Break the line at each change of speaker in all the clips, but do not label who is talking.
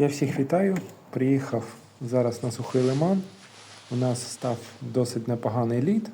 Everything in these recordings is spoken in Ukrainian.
Я всіх вітаю. Приїхав зараз на сухий лиман. У нас став досить непоганий лід.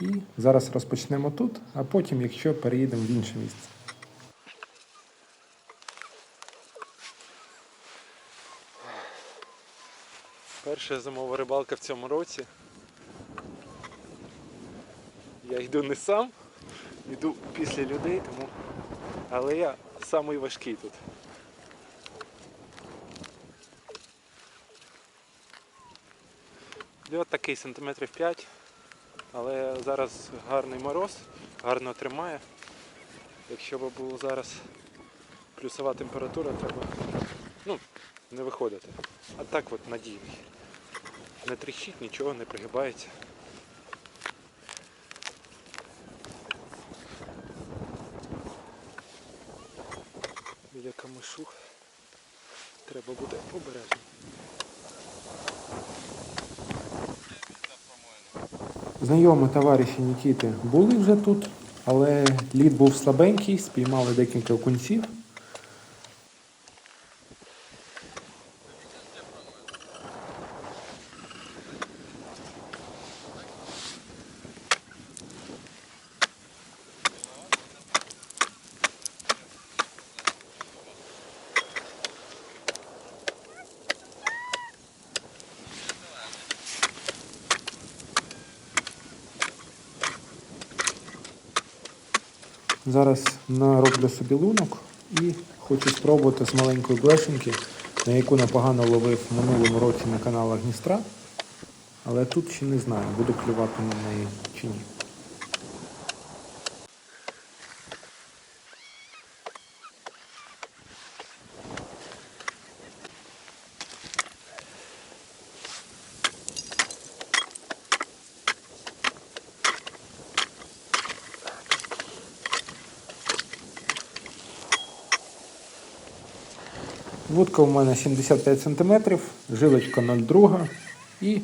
І зараз розпочнемо тут, а потім, якщо переїдемо в інше місце. Перша зимова рибалка в цьому році. Я йду не сам, йду після людей, тому. Але я самий важкий тут. Льот такий сантиметрів 5, але зараз гарний мороз, гарно тримає. Якщо б було зараз плюсова температура, треба ну, не виходити. А так от надійний. Не тріщить, нічого не пригибається. Біля камишу треба буде обережно. Знайомі товариші Нікіти були вже тут, але лід був слабенький, спіймали декілька окунців. Зараз нароблю собі лунок і хочу спробувати з маленької блешеньки, на яку непогано ловив минулому році на каналах Дністра. Але тут ще не знаю, буду клювати на неї чи ні. Вудка у мене 75 см, жилочка 0,2 і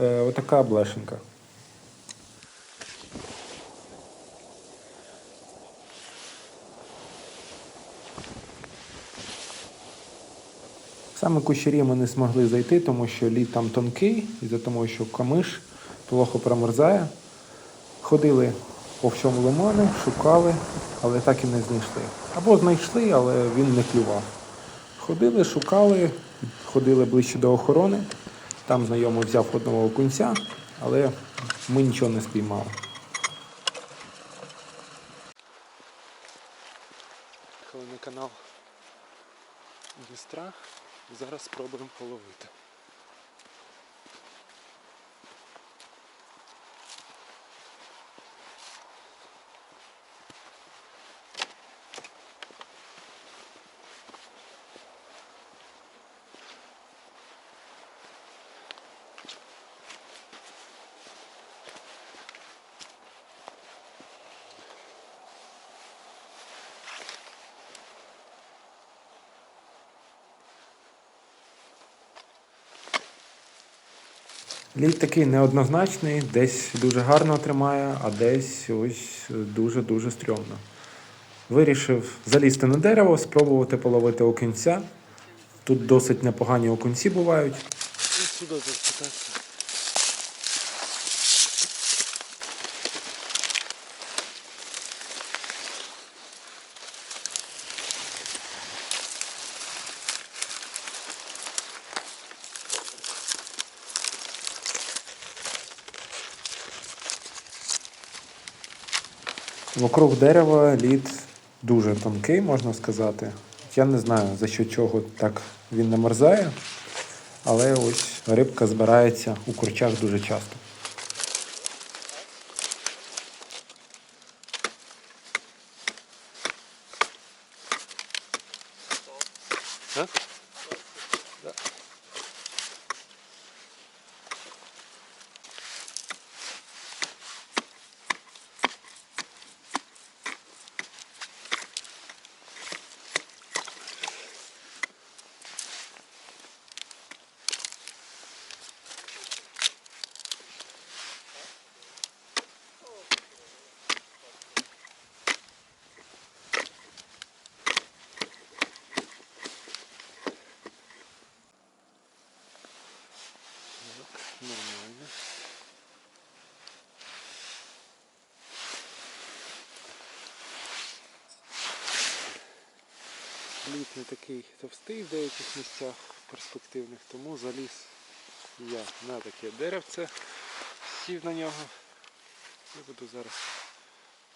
е, отака блешенька. Саме кущері ми не змогли зайти, тому що лід там тонкий, і за тому, що камиш плохо промерзає. Ходили по всьому лиману, шукали, але так і не знайшли. Або знайшли, але він не клював. Ходили, шукали, ходили ближче до охорони. Там знайомий взяв одного окунця, але ми нічого не спіймали. Канал Дністра. Зараз спробуємо половити. Лід такий неоднозначний, десь дуже гарно тримає, а десь ось дуже-дуже стрьомно. Вирішив залізти на дерево, спробувати половити окунця. Тут досить непогані окунці бувають.
Сюди запитатися.
Вокруг дерева лід дуже тонкий, можна сказати. Я не знаю, за що чого так він намерзає, але ось рибка збирається у курчах дуже часто. Лід не такий товстий в деяких місцях перспективних, тому заліз я на таке деревце, сів на нього і буду зараз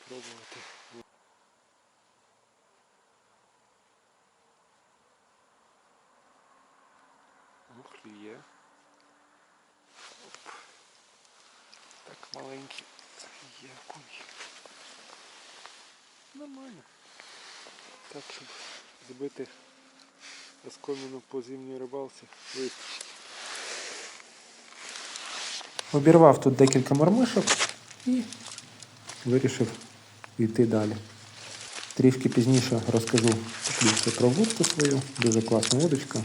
пробувати. Ух, є. Оп. Так маленький. Є окунь. Нормально. Так, щоб збити оскоміну по зимній рибалці вистачить. Обірвав тут декілька мормишок і вирішив йти далі. Трішки пізніше розкажу про вудку свою. Дуже класна вудочка.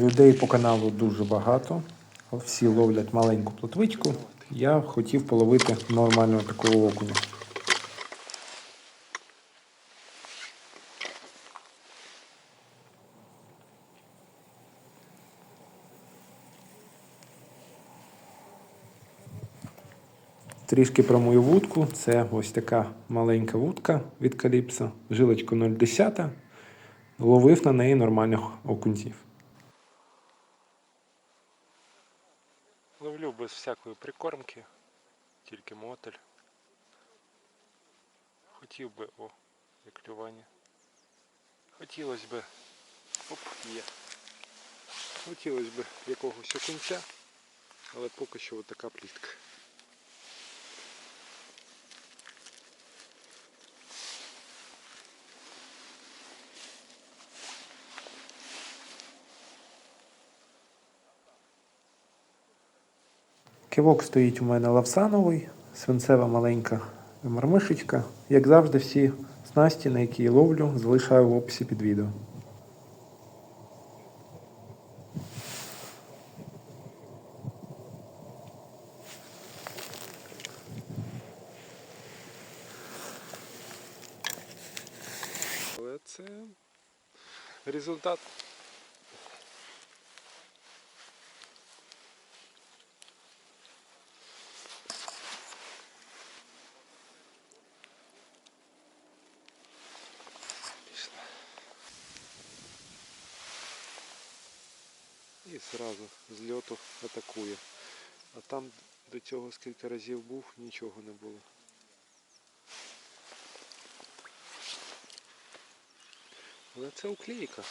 Людей по каналу дуже багато. Всі ловлять маленьку плотвичку. Я хотів половити нормального такого окуня. Трішки про мою вудку. Це ось така маленька вудка від Каліпса, жилочка 0,10. Ловив на неї нормальних окунців. Ловлю без всякої прикормки, тільки мотель. Хотів би, о, як клювання. Хотілося би. Оп, є. Хотілося б якогось окунця, але поки що отака плітка. Кивок стоїть у мене лавсановий, свинцева маленька мармишечка. Як завжди, всі снасті, на які я ловлю, залишаю в описі під відео. Результат. І зразу з льоту атакує. А там до цього скільки разів був, нічого не було. Але це уклейка.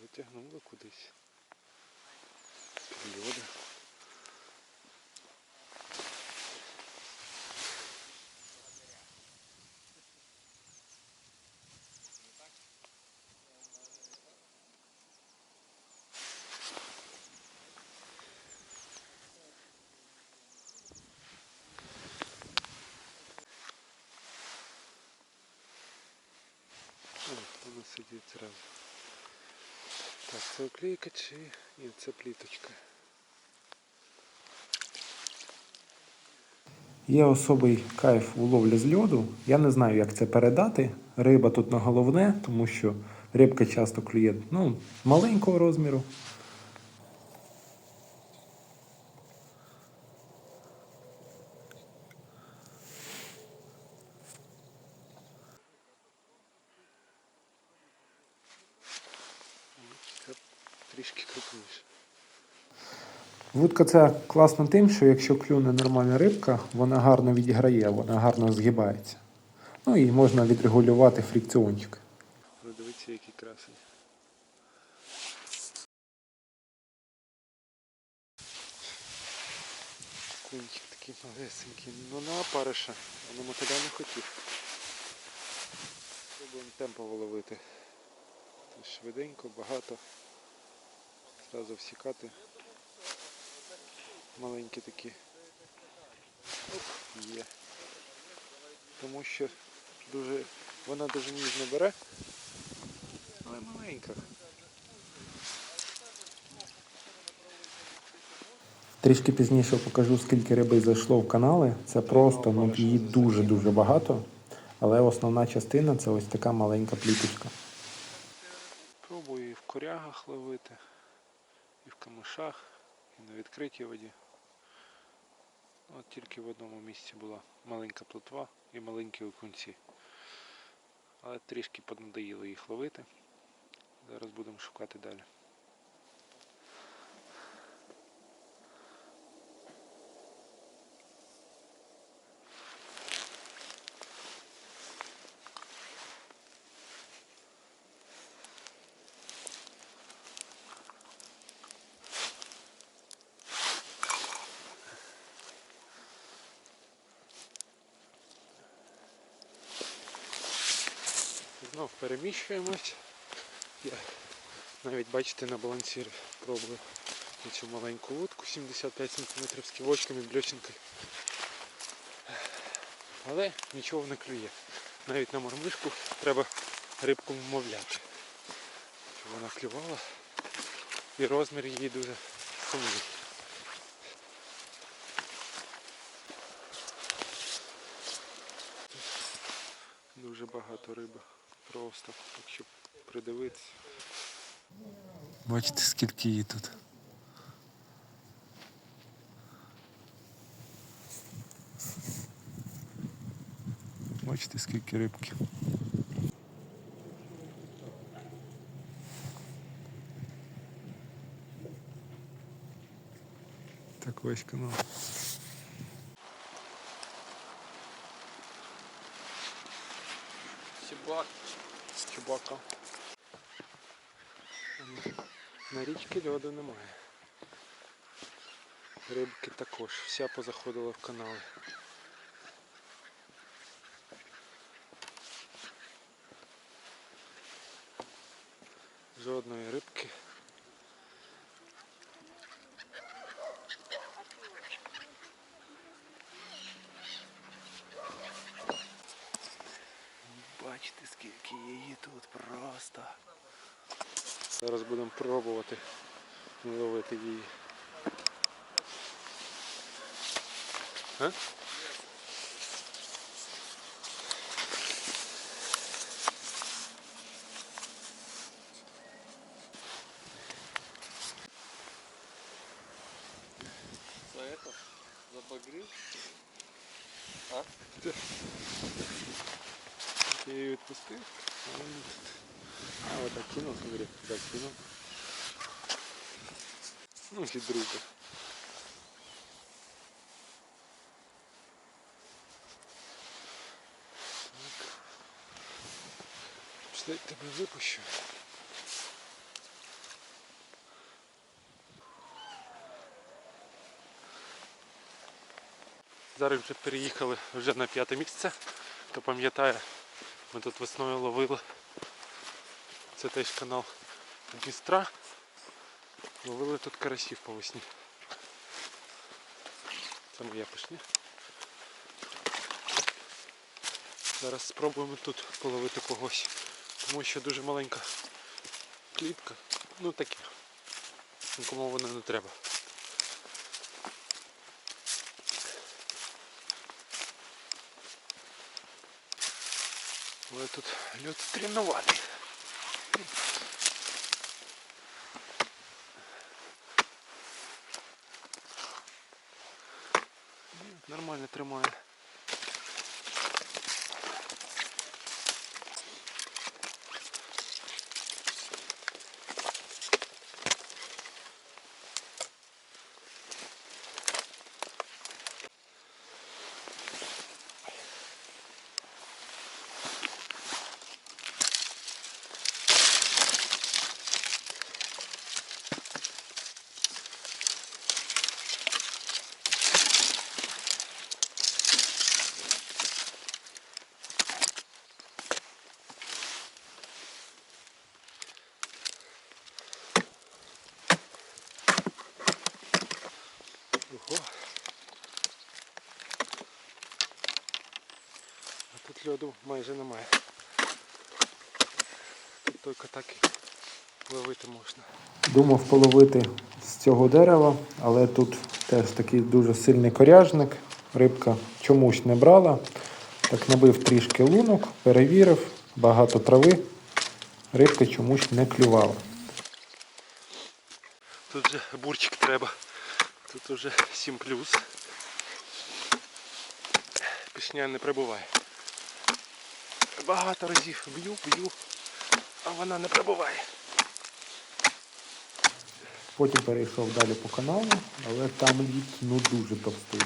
Витягнули кудись. З льода. О, вона сидить зразу. Так, це оклейка чи... Ні, це пліточка. Є особий кайф у ловлі з льоду. Я не знаю, як це передати. Риба тут на головне, тому що рибка часто клює ну, маленького розміру. Це трішки крупніше. Вудка ця класна тим, що якщо клюне нормальна рибка, вона гарно відіграє, вона гарно згибається. Ну і можна відрегулювати фрикціончик. Дивіться, який красень. Кунчик такий малесенький. Ну на опариша, а на мотиля не хотів. Спробуємо темпово ловити. Швиденько, багато. Зразу всікати. Маленькі такі. Є. Тому що дуже, вона дуже ніжно бере.
але маленька. Трішки пізніше покажу, скільки риби зайшло в канали. Це просто ну, її дуже-дуже багато. Але основна частина це ось така маленька пліточка. Пробую і в корягах ловити, камишах, і на відкритій воді. От тільки в одному місці була маленька плотва і маленькі окунці. Але трішки понадоїло їх ловити. Зараз будемо шукати далі. Знов переміщуємось. Я навіть бачите на балансірі пробую цю маленьку вудку 75 см з ківочками, бльосінкою. Але нічого не клює. Навіть на мормишку треба рибку вмовляти. Щоб вона клювала. І розмір її дуже сумний. Дуже багато риби. Просто, якщо придивитися. Бачите, скільки її тут. Бачите, скільки рибки. Так весь канал. Річці льоду немає. Рибки також. Вся позаходила в канали. Жодної рибки. Зараз будемо пробувати ловити її. А?
За это? Забагрил? А?
Я її відпустив. А вот так кинул, смотри, так кинул. Ну, і друга. Пішли, тебе випущу. Зараз вже переїхали вже на п'яте місце. Хто пам'ятає, ми тут весною ловили. Це теж канал Дністра. Ловили тут карасів по весні. Це моя пишня. Зараз спробуємо тут половити когось. Тому що дуже маленька клітка. Ну таке. Нікому вона не треба. Але тут лід стрімнуватий. Нормально тримає. Ого. А тут льоду майже немає. Тут тільки так і ловити можна.
Думав половити з цього дерева, але тут теж такий дуже сильний коряжник. Рибка чомусь не брала. Так набив трішки лунок, перевірив, багато трави. Рибка чомусь не клювала.
Тут же бурчик треба. Тут уже 7 плюс. Пісня не прибуває. Багато разів б'ю, б'ю, а вона не прибуває.
Потім перейшов далі по каналу, але там лід ну дуже товстий.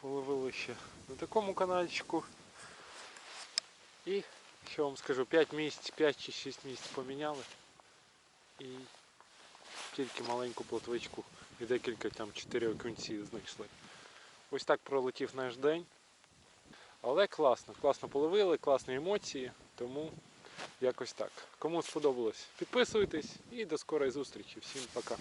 Половили ще на такому канальчику. І що вам скажу, 5 місць, 5 чи 6 місць поміняли. І тільки маленьку плотвичку і декілька там 4 окунці знайшли. Ось так пролетів наш день. Але класно, класно половили, класні емоції, тому якось так. Кому сподобалось, підписуйтесь і до скорої зустрічі. Всім пока.